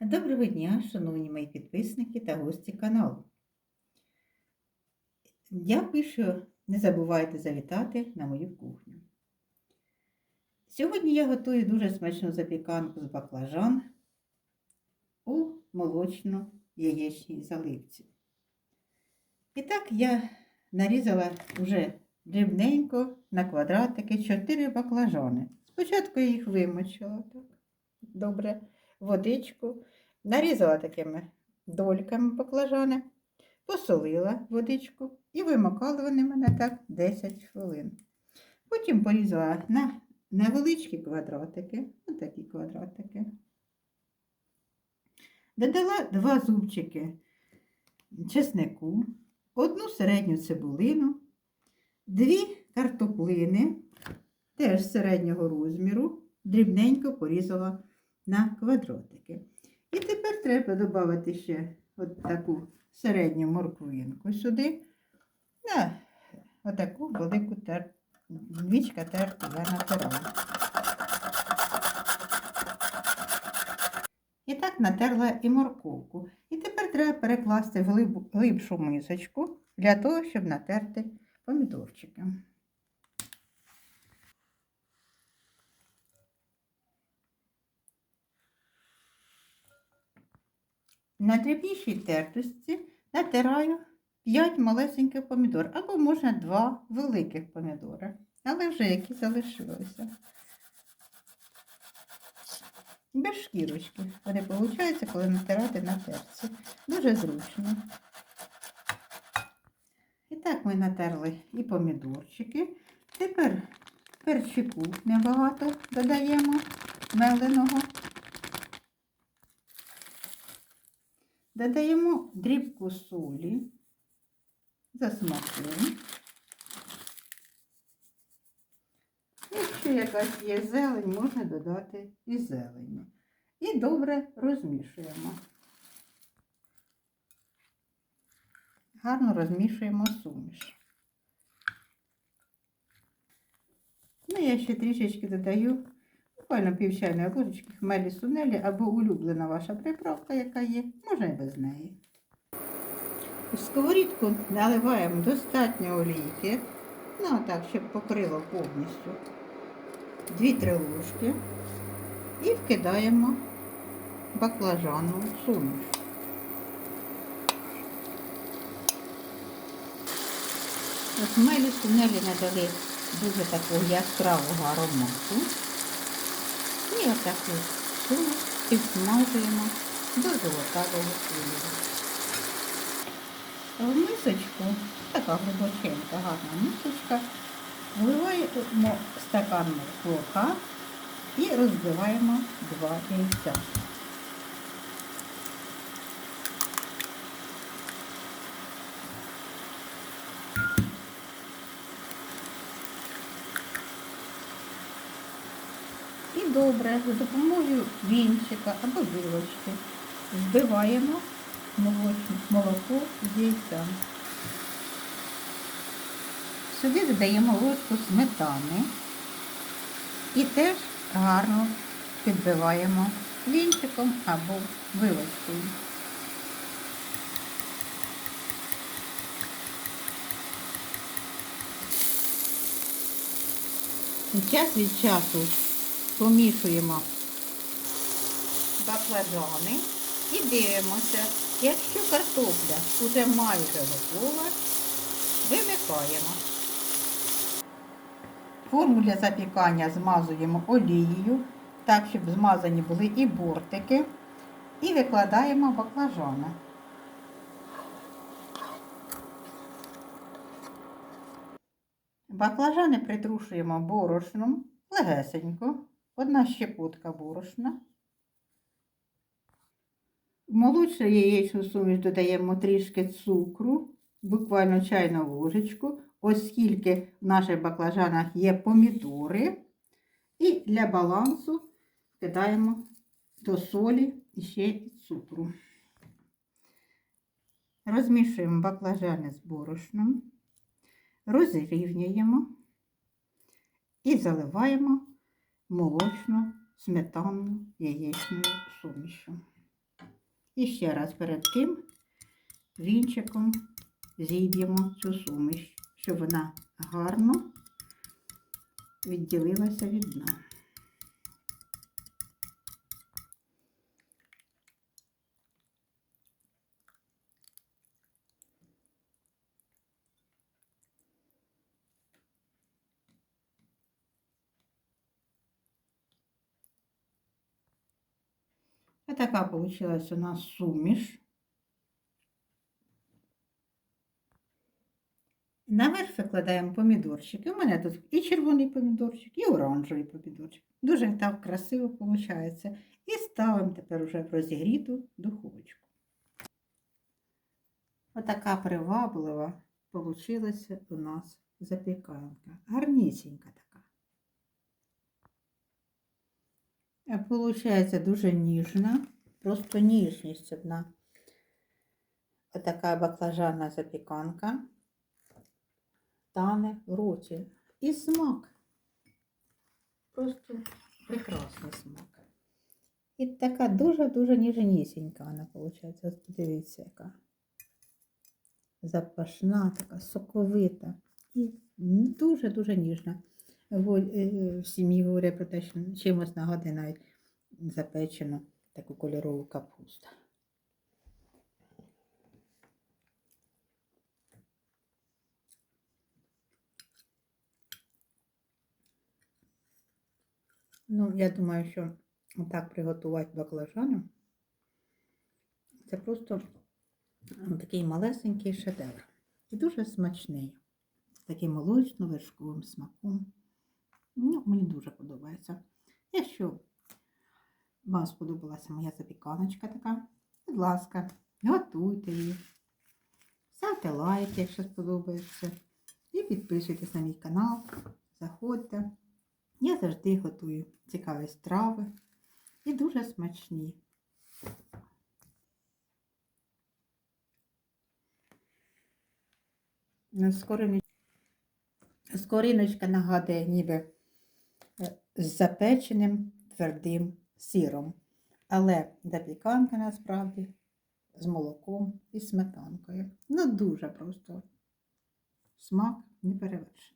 Доброго дня, шановні мої підписники та гості каналу. Дякую, що не забувайте завітати на мою кухню. Сьогодні я готую дуже смачну запіканку з баклажан у молочно-яєчній заливці. І так я нарізала вже дрібненько на квадратики 4 баклажани. Спочатку я їх вимочила так добре водичку, нарізала такими дольками баклажани, посолила водичку і вимокали вони мене так 10 хвилин. Потім порізала на невеличкі квадратики, отакі квадратики. Додала два зубчики чеснику, одну середню цибулину, дві картоплини, теж середнього розміру, дрібненько порізала на квадратики. І тепер треба додати ще от таку середню морквинку сюди. На отаку велику тер... двічка терту я натирала. І так натерла і морковку. І тепер треба перекласти в глиб... глибшу мисочку для того, щоб натерти помідорчики. На дрібнішій тертості натираю 5 малесеньких помідор, або можна 2 великих помідори, але вже які залишилися. Без шкірочки. Вони виходять, коли натирати на терці. Дуже зручно. І так ми натерли і помідорчики. Тепер перчику небагато додаємо меленого. Додаємо дрібку солі за смаком. Якщо якась є зелень, можна додати і зелені. І добре розмішуємо. Гарно розмішуємо суміш. Ну, я ще трішечки додаю буквально пів чайної ложечки хмелі сунелі або улюблена ваша приправка, яка є, можна і без неї. В сковорідку наливаємо достатньо олійки, ну так, щоб покрило повністю 2-3 ложки і вкидаємо баклажану суміш. Хмелі сунелі надали дуже такого яскравого аромату. І отаку і змазуємо до золотавого кольору. В мисочку, така глибоченька, гарна мисочка, вливаємо стакан молока і розбиваємо два яйця. Добре за допомогою вінчика або вилочки збиваємо молоко з яйця. Сюди додаємо ложку сметани і теж гарно підбиваємо вінчиком або вилочкою. Час від часу помішуємо баклажани і дивимося, якщо картопля вже майже готова, вимикаємо. Форму для запікання змазуємо олією, так, щоб змазані були і бортики, і викладаємо баклажани. Баклажани притрушуємо борошном легесенько, одна щепотка борошна. В молочну яєчну суміш додаємо трішки цукру, буквально чайну ложечку, оскільки в наших баклажанах є помідори. І для балансу кидаємо до солі і ще цукру. Розмішуємо баклажани з борошном, розрівнюємо і заливаємо молочну сметанну яєчною сумішу. І ще раз перед тим вінчиком зіб'ємо цю суміш, щоб вона гарно відділилася від дна. А така получилась у нас суміш. Наверх викладаємо помідорчики. У мене тут і червоний помідорчик, і оранжевий помідорчик. Дуже так красиво виходить. І ставимо тепер уже в розігріту духовочку. Отака приваблива получилася у нас запіканка. Гарнісінька така. Получається дуже ніжна, просто ніжність одна. Отака баклажанна запіканка тане в роті. І смак. Просто прекрасний смак. І така дуже-дуже ніжнісінька вона виходить. Ось подивіться, яка запашна, така соковита і дуже-дуже ніжна. Во- е, В сім'ї говорять про те, що чимось нагадує навіть запечену таку кольорову капусту. Ну, я думаю, що так приготувати баклажани. Це просто такий малесенький шедевр. І дуже смачний. З таким молочно-вершковим смаком. Ну, мені дуже подобається. Якщо вам сподобалася моя запіканочка така, будь ласка, готуйте її. Ставте лайки, якщо сподобається. І підписуйтесь на мій канал. Заходьте. Я завжди готую цікаві страви і дуже смачні. Скориночка нагадує ніби з запеченим твердим сиром. Але запіканка насправді з молоком і сметанкою. Ну, дуже просто смак неперевершений.